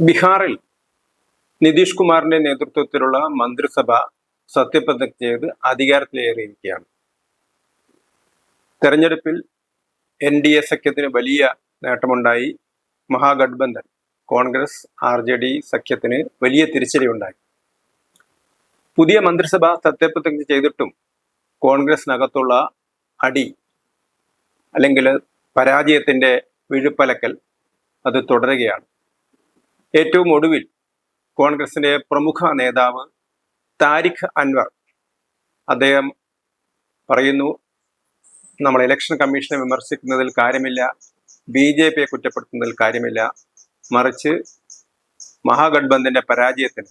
ബീഹാറിൽ നിതീഷ് കുമാറിന്റെ നേതൃത്വത്തിലുള്ള മന്ത്രിസഭ സത്യപ്രതിജ്ഞ ചെയ്ത് അധികാരത്തിലേറിയിരിക്കുകയാണ്. തെരഞ്ഞെടുപ്പിൽ എൻ ഡി എ സഖ്യത്തിന് വലിയ നേട്ടമുണ്ടായി. Mahagathbandhan Congress R J D സഖ്യത്തിന് വലിയ തിരിച്ചടിയുണ്ടായി. പുതിയ മന്ത്രിസഭ സത്യപ്രതിജ്ഞ ചെയ്തിട്ടും കോൺഗ്രസിനകത്തുള്ള അടി അല്ലെങ്കിൽ പരാജയത്തിന്റെ വിഴുപ്പലക്കൽ അത് തുടരുകയാണ്. ഏറ്റവും ഒടുവിൽ കോൺഗ്രസിന്റെ പ്രമുഖ നേതാവ് താരിഖ് അൻവർ അദ്ദേഹം പറയുന്നു നമ്മൾ ഇലക്ഷൻ കമ്മീഷനെ വിമർശിക്കുന്നതിൽ കാര്യമില്ല ബി ജെ പിയെ കുറ്റപ്പെടുത്തുന്നതിൽ കാര്യമില്ല. മറിച്ച് മഹാഗഡ്ബന്ധിന്റെ പരാജയത്തിന്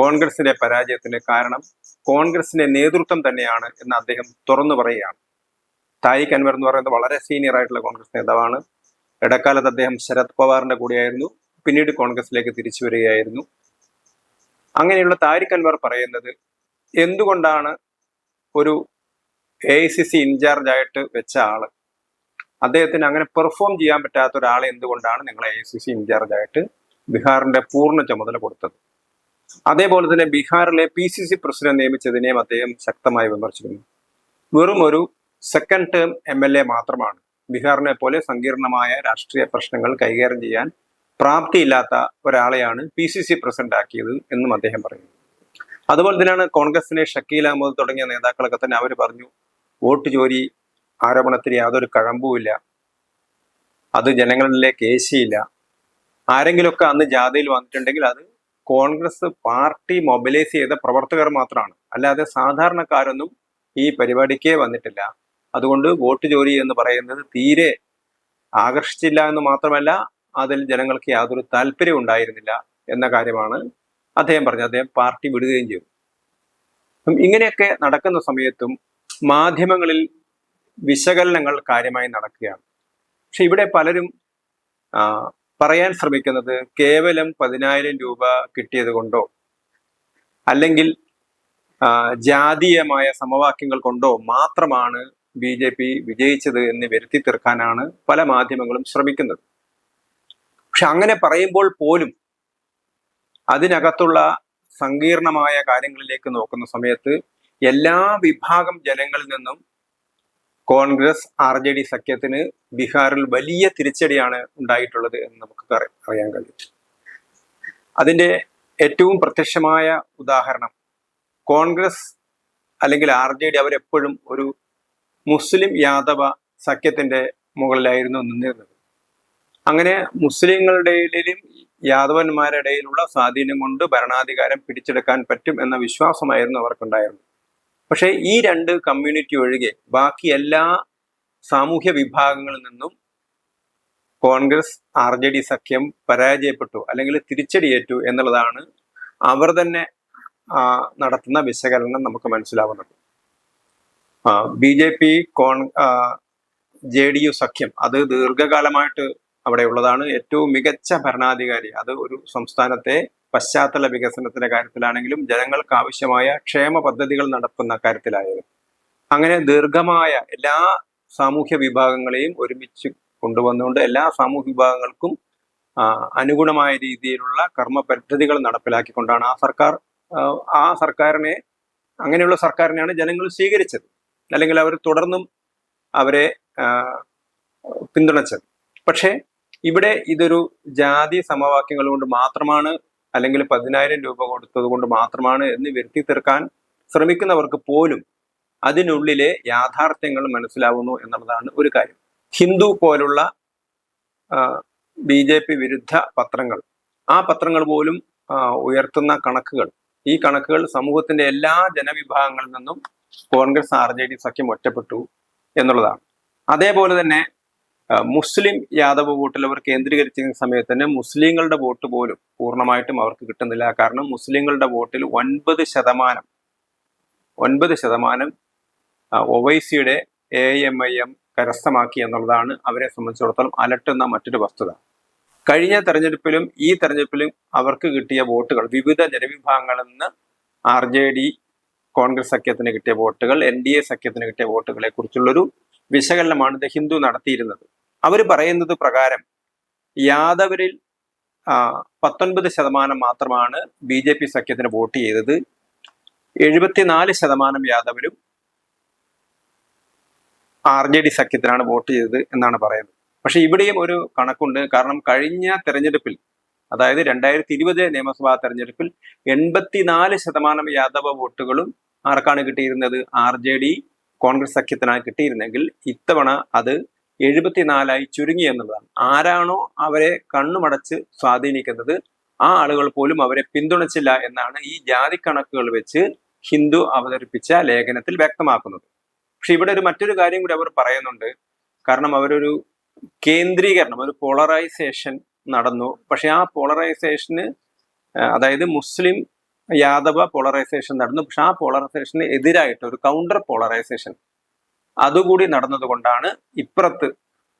കോൺഗ്രസിന്റെ പരാജയത്തിന് കാരണം കോൺഗ്രസിന്റെ നേതൃത്വം തന്നെയാണ് എന്ന് അദ്ദേഹം തുറന്നു പറയുകയാണ്. താരിഖ് അൻവർ എന്ന് പറയുന്നത് വളരെ സീനിയർ ആയിട്ടുള്ള കോൺഗ്രസ് നേതാവാണ്. ഇടക്കാലത്ത് അദ്ദേഹം ശരത് പവാറിന്റെ കൂടെയായിരുന്നു. പിന്നീട് കോൺഗ്രസിലേക്ക് തിരിച്ചു വരികയായിരുന്നു. അങ്ങനെയുള്ള താരിഖ് അൻവർ പറയുന്നത് എന്തുകൊണ്ടാണ് ഒരു A I C C incharge ആയിട്ട് വെച്ച ആൾ? അദ്ദേഹത്തിന് അങ്ങനെ പെർഫോം ചെയ്യാൻ പറ്റാത്ത ഒരാളെ എന്തുകൊണ്ടാണ് നിങ്ങൾ A I C C incharge ആയിട്ട് ബീഹാറിന്റെ പൂർണ ചുമതല കൊടുത്തത്? അതേപോലെ തന്നെ ബീഹാറിലെ പി സി സി പ്രസിഡന്റ് നിയമിച്ചതിനെയും അദ്ദേഹം ശക്തമായി വിമർശിക്കുന്നു. വെറും ഒരു second term M L A മാത്രമാണ്. ബീഹാറിനെ പോലെ സങ്കീർണമായ രാഷ്ട്രീയ പ്രശ്നങ്ങൾ കൈകാര്യം ചെയ്യാൻ പ്രാപ്തിയില്ലാത്ത ഒരാളെയാണ് പി സി സി പ്രസിഡന്റ് ആക്കിയത് എന്നും അദ്ദേഹം പറയുന്നു. അതുപോലെ തന്നെയാണ് കോൺഗ്രസിനെ ഷക്കീൽ അഹമ്മദ് തുടങ്ങിയ നേതാക്കളൊക്കെ തന്നെ അവർ പറഞ്ഞു വോട്ട് ചോരി ആരോപണത്തിന് യാതൊരു കഴമ്പുമില്ല അത് ജനങ്ങളിലേക്ക് ഏശിയില്ല ആരെങ്കിലുമൊക്കെ അന്ന് ജാഥയിൽ വന്നിട്ടുണ്ടെങ്കിൽ അത് കോൺഗ്രസ് പാർട്ടി മൊബിലൈസ് ചെയ്ത പ്രവർത്തകർ മാത്രമാണ്. അല്ലാതെ സാധാരണക്കാരൊന്നും ഈ പരിപാടിക്കേ വന്നിട്ടില്ല. അതുകൊണ്ട് വോട്ട് ചോരി എന്ന് പറയുന്നത് തീരെ ആകർഷിച്ചില്ല എന്ന് മാത്രമല്ല അതിൽ ജനങ്ങൾക്ക് യാതൊരു താല്പര്യം ഉണ്ടായിരുന്നില്ല എന്ന കാര്യമാണ് അദ്ദേഹം പറഞ്ഞത്. അദ്ദേഹം പാർട്ടി വിടുകയും ചെയ്തു. ഇങ്ങനെയൊക്കെ നടക്കുന്ന സമയത്തും മാധ്യമങ്ങളിൽ വിശകലനങ്ങൾ കാര്യമായി നടക്കുകയാണ്. പക്ഷെ ഇവിടെ പലരും പറയാൻ ശ്രമിക്കുന്നത് കേവലം പതിനായിരം രൂപ കിട്ടിയത് കൊണ്ടോ അല്ലെങ്കിൽ ജാതീയമായ സമവാക്യങ്ങൾ കൊണ്ടോ മാത്രമാണ് ബി ജെ പി വിജയിച്ചത് എന്ന് വരുത്തി തീർക്കാനാണ് പല മാധ്യമങ്ങളും ശ്രമിക്കുന്നത്. പക്ഷെ അങ്ങനെ പറയുമ്പോൾ പോലും അതിനകത്തുള്ള സങ്കീർണമായ കാര്യങ്ങളിലേക്ക് നോക്കുന്ന സമയത്ത് എല്ലാ വിഭാഗം ജനങ്ങളിൽ നിന്നും കോൺഗ്രസ് ആർ ജെ ഡി സഖ്യത്തിന് ബീഹാറിൽ വലിയ തിരിച്ചടിയാണ് ഉണ്ടായിട്ടുള്ളത് എന്ന് നമുക്ക് അറി- അറിയാൻ കഴിയും അതിന്റെ ഏറ്റവും പ്രത്യക്ഷമായ ഉദാഹരണം കോൺഗ്രസ് അല്ലെങ്കിൽ ആർ ജെ ഡി അവരെപ്പോഴും ഒരു മുസ്ലിം യാദവ സഖ്യത്തിന്റെ മുകളിലായിരുന്നു നിന്നിരുന്നത്. അങ്ങനെ മുസ്ലിങ്ങളുടെ ഇടയിലും യാദവന്മാരുടെ ഇടയിലുള്ള സ്വാധീനം കൊണ്ട് ഭരണാധികാരം പിടിച്ചെടുക്കാൻ പറ്റും എന്ന വിശ്വാസമായിരുന്നു അവർക്കുണ്ടായിരുന്നത്. പക്ഷേ ഈ രണ്ട് കമ്മ്യൂണിറ്റി ഒഴികെ ബാക്കി എല്ലാ സാമൂഹ്യ വിഭാഗങ്ങളിൽ നിന്നും കോൺഗ്രസ് ആർ ജെ ഡി സഖ്യം പരാജയപ്പെട്ടു അല്ലെങ്കിൽ തിരിച്ചടിയേറ്റു എന്നുള്ളതാണ് അവർ തന്നെ നടത്തുന്ന വിശകലനം നമുക്ക് മനസ്സിലാവുന്നത്. ബി ജെ പി കോൺ ജെ ഡി യു സഖ്യം അത് ദീർഘകാലമായിട്ട് അവിടെ ഉള്ളതാണ് ഏറ്റവും മികച്ച ഭരണാധികാരി. അത് ഒരു സംസ്ഥാനത്തെ പശ്ചാത്തല വികസനത്തിന്റെ കാര്യത്തിലാണെങ്കിലും ജനങ്ങൾക്ക് ആവശ്യമായ ക്ഷേമ പദ്ധതികൾ നടക്കുന്ന കാര്യത്തിലായാലും. അങ്ങനെ ദീർഘമായ എല്ലാ സാമൂഹ്യ വിഭാഗങ്ങളെയും ഒരുമിച്ച് കൊണ്ടുവന്നുകൊണ്ട് എല്ലാ സാമൂഹ്യ വിഭാഗങ്ങൾക്കും അനുഗുണമായ രീതിയിലുള്ള കർമ്മ പദ്ധതികൾ നടപ്പിലാക്കിക്കൊണ്ടാണ് ആ സർക്കാർ ആ, സർക്കാരിനെ അങ്ങനെയുള്ള സർക്കാരിനെയാണ് ജനങ്ങൾ സ്വീകരിച്ചത്. അല്ലെങ്കിൽ അവർ തുടർന്നും അവരെ പിന്തുണച്ചത്. പക്ഷേ ഇവിടെ ഇതൊരു ജാതി സമവാക്യങ്ങൾ കൊണ്ട് മാത്രമാണ് അല്ലെങ്കിൽ പതിനായിരം രൂപ കൊടുത്തത് കൊണ്ട് മാത്രമാണ് എന്ന് വരുത്തി തീർക്കാൻ ശ്രമിക്കുന്നവർക്ക് പോലും അതിനുള്ളിലെ യാഥാർത്ഥ്യങ്ങൾ മനസ്സിലാവുന്നു എന്നുള്ളതാണ് ഒരു കാര്യം. ഹിന്ദു പോലുള്ള ബി ജെ പി വിരുദ്ധ പത്രങ്ങൾ ആ പത്രങ്ങൾ പോലും ഉയർത്തുന്ന കണക്കുകൾ. ഈ കണക്കുകൾ സമൂഹത്തിന്റെ എല്ലാ ജനവിഭാഗങ്ങളിൽ നിന്നും കോൺഗ്രസ് ആർ ജെ ഡി സഖ്യം ഒറ്റപ്പെട്ടു എന്നുള്ളതാണ്. അതേപോലെ തന്നെ മുസ്ലിം യാദവ് വോട്ടിൽ അവർ കേന്ദ്രീകരിച്ചിരുന്ന സമയത്ത് തന്നെ മുസ്ലിങ്ങളുടെ വോട്ട് പോലും പൂർണമായിട്ടും അവർക്ക് കിട്ടുന്നില്ല. കാരണം മുസ്ലിങ്ങളുടെ വോട്ടിൽ ഒൻപത് ശതമാനം ഒൻപത് ശതമാനം ഒവൈസിയുടെ എ എം ഐ എം കരസ്ഥമാക്കി എന്നുള്ളതാണ് അവരെ സംബന്ധിച്ചിടത്തോളം അലട്ടുന്ന മറ്റൊരു വസ്തുത. കഴിഞ്ഞ തെരഞ്ഞെടുപ്പിലും ഈ തെരഞ്ഞെടുപ്പിലും അവർക്ക് കിട്ടിയ വോട്ടുകൾ വിവിധ ജനവിഭാഗങ്ങളിൽ നിന്ന് ആർ ജെ ഡി കോൺഗ്രസ് സഖ്യത്തിന് കിട്ടിയ വോട്ടുകൾ എൻ ഡി എ സഖ്യത്തിന് കിട്ടിയ വോട്ടുകളെ കുറിച്ചുള്ളൊരു വിശകലനമാണ് ദ ഹിന്ദു നടത്തിയിരുന്നത്. അവർ പറയുന്നത് പ്രകാരം യാദവരിൽ പത്തൊൻപത് ശതമാനം മാത്രമാണ് ബി ജെ പി സഖ്യത്തിന് വോട്ട് ചെയ്തത്. എഴുപത്തിനാല് ശതമാനം യാദവരും ആർ ജെ ഡി സഖ്യത്തിനാണ് വോട്ട് ചെയ്തത് എന്നാണ് പറയുന്നത്. പക്ഷെ ഇവിടെയും ഒരു കണക്കുണ്ട്. കാരണം കഴിഞ്ഞ തെരഞ്ഞെടുപ്പിൽ അതായത് രണ്ടായിരത്തി ഇരുപത് നിയമസഭാ തെരഞ്ഞെടുപ്പിൽ എൺപത്തിനാല് ശതമാനം യാദവ വോട്ടുകളും ആർക്കാണ് കിട്ടിയിരുന്നത്? ആർ ജെ ഡി കോൺഗ്രസ് സഖ്യത്തിനാണ് കിട്ടിയിരുന്നെങ്കിൽ ഇത്തവണ അത് എഴുപത്തിനാലായി ചുരുങ്ങി എന്നുള്ളതാണ്. ആരാണോ അവരെ കണ്ണുമടച്ച് സ്വാധീനിക്കുന്നത് ആ ആളുകൾ പോലും അവരെ പിന്തുണച്ചില്ല എന്നാണ് ഈ ജാതി കണക്കുകൾ വെച്ച് ഹിന്ദു അവതരിപ്പിച്ച ലേഖനത്തിൽ വ്യക്തമാക്കുന്നത്. പക്ഷെ ഇവിടെ ഒരു മറ്റൊരു കാര്യം കൂടി അവർ പറയുന്നുണ്ട്. കാരണം അവരൊരു കേന്ദ്രീകരണം ഒരു പോളറൈസേഷൻ നടന്നു. പക്ഷെ ആ പോളറൈസേഷന് അതായത് മുസ്ലിം യാദവ പോളറൈസേഷൻ നടന്നു. പക്ഷെ ആ പോളറൈസേഷന് എതിരായിട്ട് ഒരു കൗണ്ടർ പോളറൈസേഷൻ അതുകൂടി നടന്നതുകൊണ്ടാണ് ഇപ്പുറത്ത്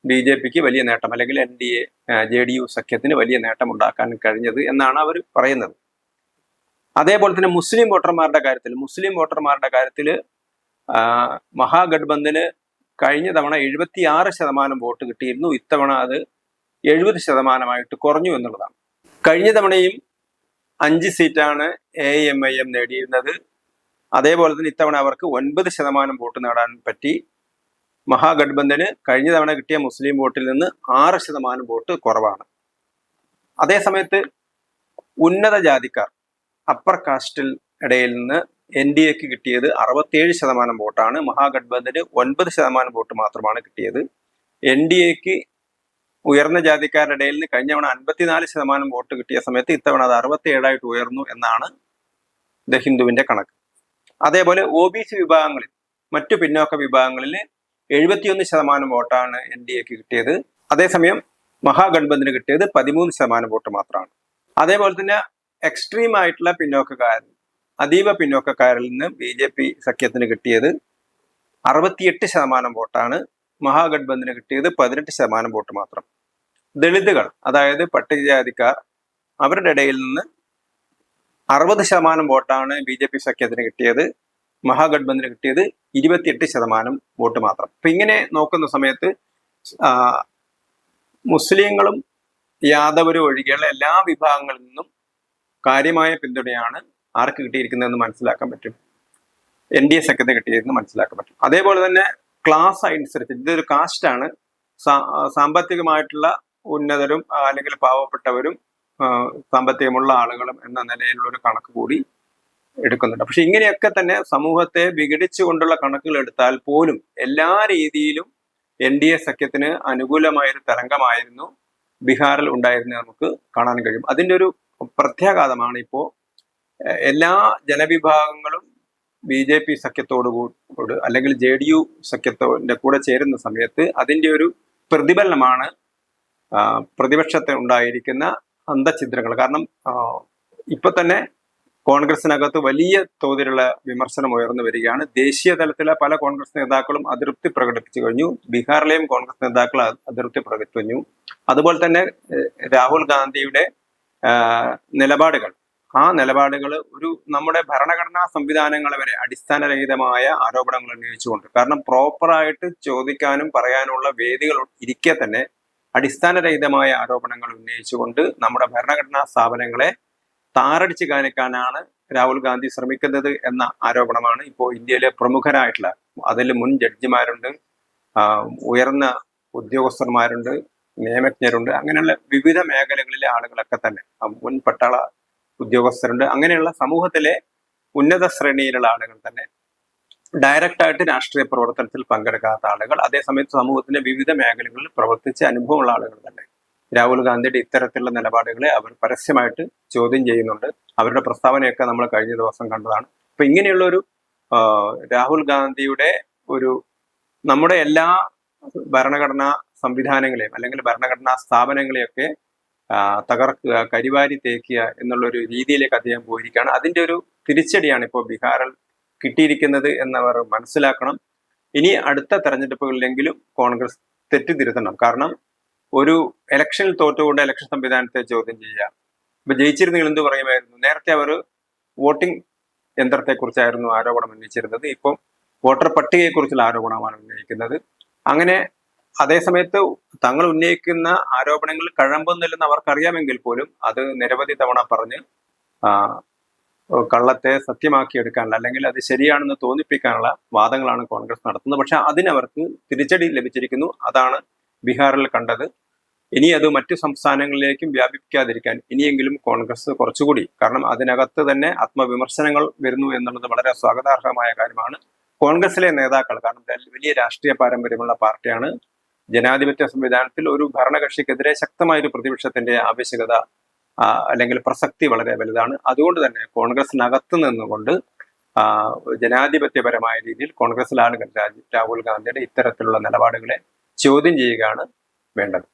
ബി ജെ പിക്ക് വലിയ നേട്ടം അല്ലെങ്കിൽ N D A J D U സഖ്യത്തിന് വലിയ നേട്ടം ഉണ്ടാക്കാൻ കഴിഞ്ഞത് എന്നാണ് അവർ പറയുന്നത്. അതേപോലെ തന്നെ മുസ്ലിം വോട്ടർമാരുടെ കാര്യത്തിൽ മുസ്ലിം വോട്ടർമാരുടെ കാര്യത്തിൽ മഹാഗഡ്ബന്ധന് കഴിഞ്ഞ തവണ എഴുപത്തിയാറ് ശതമാനം വോട്ട് കിട്ടിയിരുന്നു. ഇത്തവണ അത് എഴുപത് ശതമാനമായിട്ട് കുറഞ്ഞു എന്നുള്ളതാണ്. കഴിഞ്ഞ തവണയും അഞ്ച് സീറ്റാണ് എ എം ഐ എം നേടിയിരുന്നത്. അതേപോലെ തന്നെ ഇത്തവണ അവർക്ക് ഒൻപത് ശതമാനം വോട്ട് നേടാൻ പറ്റി. മഹാഗഡ്ബന്ധന് കഴിഞ്ഞ തവണ കിട്ടിയ മുസ്ലിം വോട്ടിൽ നിന്ന് ആറ് ശതമാനം വോട്ട് കുറവാണ്. അതേസമയത്ത് ഉന്നത ജാതിക്കാർ അപ്പർ കാസ്റ്റിൽ ഇടയിൽ നിന്ന് എൻ ഡി എക്ക് കിട്ടിയത് അറുപത്തേഴ് ശതമാനം വോട്ടാണ്. മഹാഗഡ്ബന്ധന് ഒൻപത് ശതമാനം വോട്ട് മാത്രമാണ് കിട്ടിയത്. എൻ ഡി എക്ക് ഉയർന്ന ജാതിക്കാരുടെ ഇടയിൽ നിന്ന് കഴിഞ്ഞ തവണ അൻപത്തിനാല് ശതമാനം വോട്ട് കിട്ടിയ സമയത്ത് ഇത്തവണ അത് അറുപത്തി ഏഴായിട്ട് ഉയർന്നു എന്നാണ് ദ ഹിന്ദുവിന്റെ കണക്ക്. അതേപോലെ ഒ ബി സി വിഭാഗങ്ങളിൽ മറ്റു പിന്നോക്ക വിഭാഗങ്ങളിൽ എഴുപത്തിയൊന്ന് ശതമാനം വോട്ടാണ് എൻ ഡി എക്ക് കിട്ടിയത്. അതേസമയം മഹാഗഡ്ബന്ധിന് കിട്ടിയത് പതിമൂന്ന് ശതമാനം വോട്ട് മാത്രമാണ്. അതേപോലെ തന്നെ എക്സ്ട്രീം ആയിട്ടുള്ള പിന്നോക്കക്കാരൻ അതീവ പിന്നോക്കക്കാരിൽ നിന്ന് ബി ജെ പി സഖ്യത്തിന് കിട്ടിയത് അറുപത്തിയെട്ട് ശതമാനം വോട്ടാണ് മഹാഗഡ്ബന്ധിന് കിട്ടിയത് പതിനെട്ട് ശതമാനം വോട്ട് മാത്രം. ദളിതുകൾ അതായത് പട്ടികജാതിക്കാർ അവരുടെ ഇടയിൽ നിന്ന് അറുപത് ശതമാനം വോട്ടാണ് ബി ജെ പി സഖ്യത്തിന് കിട്ടിയത് മഹാഗഡ്ബന്ധന് കിട്ടിയത് ഇരുപത്തിയെട്ട് ശതമാനം വോട്ട് മാത്രം. അപ്പൊ ഇങ്ങനെ നോക്കുന്ന സമയത്ത് മുസ്ലിങ്ങളും യാദവരും ഒഴികെയുള്ള എല്ലാ വിഭാഗങ്ങളിൽ നിന്നും കാര്യമായ പിന്തുണയാണ് ആർക്ക് കിട്ടിയിരിക്കുന്നതെന്ന് മനസ്സിലാക്കാൻ പറ്റും. എൻ ഡി എ സഖ്യത്തെ കിട്ടിയതെന്ന് മനസ്സിലാക്കാൻ പറ്റും. അതേപോലെ തന്നെ ക്ലാസ് അനുസരിച്ച് ഇതൊരു കാസ്റ്റാണ്. സാമ്പത്തികമായിട്ടുള്ള ഉന്നതരും അല്ലെങ്കിൽ പാവപ്പെട്ടവരും സാമ്പത്തികമുള്ള ആളുകളും എന്ന നിലയിലുള്ള ഒരു കണക്ക് കൂടി എടുക്കുന്നുണ്ട്. പക്ഷെ ഇങ്ങനെയൊക്കെ തന്നെ സമൂഹത്തെ വിഘടിച്ചുകൊണ്ടുള്ള കണക്കുകൾ എടുത്താൽ പോലും എല്ലാ രീതിയിലും എൻ ഡി എ സഖ്യത്തിന് അനുകൂലമായൊരു തരംഗമായിരുന്നു ബീഹാറിൽ ഉണ്ടായിരുന്നത് നമുക്ക് കാണാൻ കഴിയും. അതിന്റെ ഒരു പ്രത്യാഘാതമാണ് ഇപ്പോൾ എല്ലാ ജനവിഭാഗങ്ങളും ബി ജെ പി സഖ്യത്തോട് കൂടെ അല്ലെങ്കിൽ ജെ ഡി യു സഖ്യത്തോടെ കൂടെ ചേരുന്ന സമയത്ത് അതിന്റെ ഒരു പ്രതിഫലനമാണ് പ്രതിപക്ഷത്തെ ഉണ്ടായിരിക്കുന്ന അന്തഛിദ്രങ്ങൾ കാരണം ഇപ്പൊ തന്നെ കോൺഗ്രസിനകത്ത് വലിയ തോതിലുള്ള വിമർശനം ഉയർന്നു വരികയാണ്. ദേശീയ തലത്തിലെ പല കോൺഗ്രസ് നേതാക്കളും അതൃപ്തി പ്രകടിപ്പിച്ചു കഴിഞ്ഞു. ബീഹാറിലെയും കോൺഗ്രസ് നേതാക്കൾ അതൃപ്തി പ്രകടിപ്പിച്ചു. കഴിഞ്ഞു അതുപോലെ തന്നെ രാഹുൽ ഗാന്ധിയുടെ നിലപാടുകൾ. ആ നിലപാടുകൾ ഒരു നമ്മുടെ ഭരണഘടനാ സംവിധാനങ്ങൾ വരെ അടിസ്ഥാനരഹിതമായ ആരോപണങ്ങൾ ഉന്നയിച്ചുകൊണ്ട്. കാരണം പ്രോപ്പറായിട്ട് ചോദിക്കാനും പറയാനുള്ള വേദികൾ ഇരിക്കെ തന്നെ അടിസ്ഥാനരഹിതമായ ആരോപണങ്ങൾ ഉന്നയിച്ചുകൊണ്ട് നമ്മുടെ ഭരണഘടനാ സ്ഥാപനങ്ങളെ താറടിച്ച് കാണിക്കാനാണ് രാഹുൽ ഗാന്ധി ശ്രമിക്കുന്നത് എന്ന ആരോപണമാണ് ഇപ്പോൾ ഇന്ത്യയിലെ പ്രമുഖരായിട്ടുള്ള അതിൽ മുൻ ജഡ്ജിമാരുണ്ട് ഉയർന്ന ഉദ്യോഗസ്ഥന്മാരുണ്ട് നിയമജ്ഞരുണ്ട് അങ്ങനെയുള്ള വിവിധ മേഖലകളിലെ ആളുകളൊക്കെ തന്നെ മുൻ പട്ടാള ഉദ്യോഗസ്ഥരുണ്ട് അങ്ങനെയുള്ള സമൂഹത്തിലെ ഉന്നത ശ്രേണിയിലുള്ള ആളുകൾ തന്നെ ഡയറക്റ്റ് ആയിട്ട് രാഷ്ട്രീയ പ്രവർത്തനത്തിൽ പങ്കെടുക്കാത്ത ആളുകൾ അതേസമയത്ത് സമൂഹത്തിന്റെ വിവിധ മേഖലകളിൽ പ്രവർത്തിച്ച അനുഭവമുള്ള ആളുകൾ തന്നെ. രാഹുൽ ഗാന്ധിയുടെ ഇത്തരത്തിലുള്ള നിലപാടുകളെ അവർ പരസ്യമായിട്ട് ചോദ്യം ചെയ്യുന്നുണ്ട്. അവരുടെ പ്രസ്താവനയൊക്കെ നമ്മൾ കഴിഞ്ഞ ദിവസം കണ്ടതാണ്. അപ്പൊ ഇങ്ങനെയുള്ള ഒരു രാഹുൽ ഗാന്ധിയുടെ ഒരു നമ്മുടെ എല്ലാ ഭരണഘടനാ സംവിധാനങ്ങളെയും അല്ലെങ്കിൽ ഭരണഘടനാ സ്ഥാപനങ്ങളെയൊക്കെ തകർക്കുക കരിവാരി തേക്കുക എന്നുള്ള ഒരു രീതിയിലേക്ക് അദ്ദേഹം പോയിരിക്കുകയാണ്. അതിന്റെ ഒരു തിരിച്ചടിയാണ് ഇപ്പോൾ ബീഹാറിൽ കിട്ടിയിരിക്കുന്നത് എന്നവർ മനസ്സിലാക്കണം. ഇനി അടുത്ത തെരഞ്ഞെടുപ്പുകളിലെങ്കിലും കോൺഗ്രസ് തെറ്റിതിരുത്തണം. കാരണം ഒരു ഇലക്ഷനിൽ തോറ്റുകൊണ്ട് ഇലക്ഷൻ സംവിധാനത്തെ ചോദ്യം ചെയ്യുക. ഇപ്പൊ ജയിച്ചിരുന്നെങ്കിൽ എന്ത് പറയുമായിരുന്നു? നേരത്തെ അവർ വോട്ടിംഗ് യന്ത്രത്തെക്കുറിച്ചായിരുന്നു ആരോപണം ഉന്നയിച്ചിരുന്നത്. ഇപ്പം വോട്ടർ പട്ടികയെക്കുറിച്ചുള്ള ആരോപണമാണ് ഉന്നയിക്കുന്നത്. അങ്ങനെ അതേസമയത്ത് തങ്ങൾ ഉന്നയിക്കുന്ന ആരോപണങ്ങൾ കഴമ്പൊന്നില്ലെന്ന് അവർക്കറിയാമെങ്കിൽ പോലും അത് നിരവധി തവണ പറഞ്ഞ് കള്ളത്തെ സത്യമാക്കിയെടുക്കാനുള്ള അല്ലെങ്കിൽ അത് ശരിയാണെന്ന് തോന്നിപ്പിക്കാനുള്ള വാദങ്ങളാണ് കോൺഗ്രസ് നടത്തുന്നത്. പക്ഷെ അതിനവർക്ക് തിരിച്ചടി ലഭിച്ചിരിക്കുന്നു. അതാണ് ബീഹാറിൽ കണ്ടത്. ഇനി അത് മറ്റു സംസ്ഥാനങ്ങളിലേക്കും വ്യാപിപ്പിക്കാതിരിക്കാൻ ഇനിയെങ്കിലും കോൺഗ്രസ് കുറച്ചുകൂടി കാരണം അതിനകത്ത് തന്നെ ആത്മവിമർശനങ്ങൾ വരുന്നു എന്നുള്ളത് വളരെ സ്വാഗതാർഹമായ കാര്യമാണ്. കോൺഗ്രസിലെ നേതാക്കൾ കാരണം വലിയ രാഷ്ട്രീയ പാരമ്പര്യമുള്ള പാർട്ടിയാണ് ജനാധിപത്യ സംവിധാനത്തിൽ ഒരു ഭരണകക്ഷിക്കെതിരെ ശക്തമായ ഒരു പ്രതിപക്ഷത്തിന്റെ ആവശ്യകത അല്ലെങ്കിൽ പ്രസക്തി വളരെ വലുതാണ്. അതുകൊണ്ട് തന്നെ കോൺഗ്രസിനകത്ത് നിന്നുകൊണ്ട് ജനാധിപത്യപരമായ രീതിയിൽ കോൺഗ്രസിലാണ് ആളുകൾ രാഹുൽ ഗാന്ധിയുടെ ഇത്തരത്തിലുള്ള നിലപാടുകളെ ചോദ്യം ചെയ്യുകയാണ് വേണ്ടത്.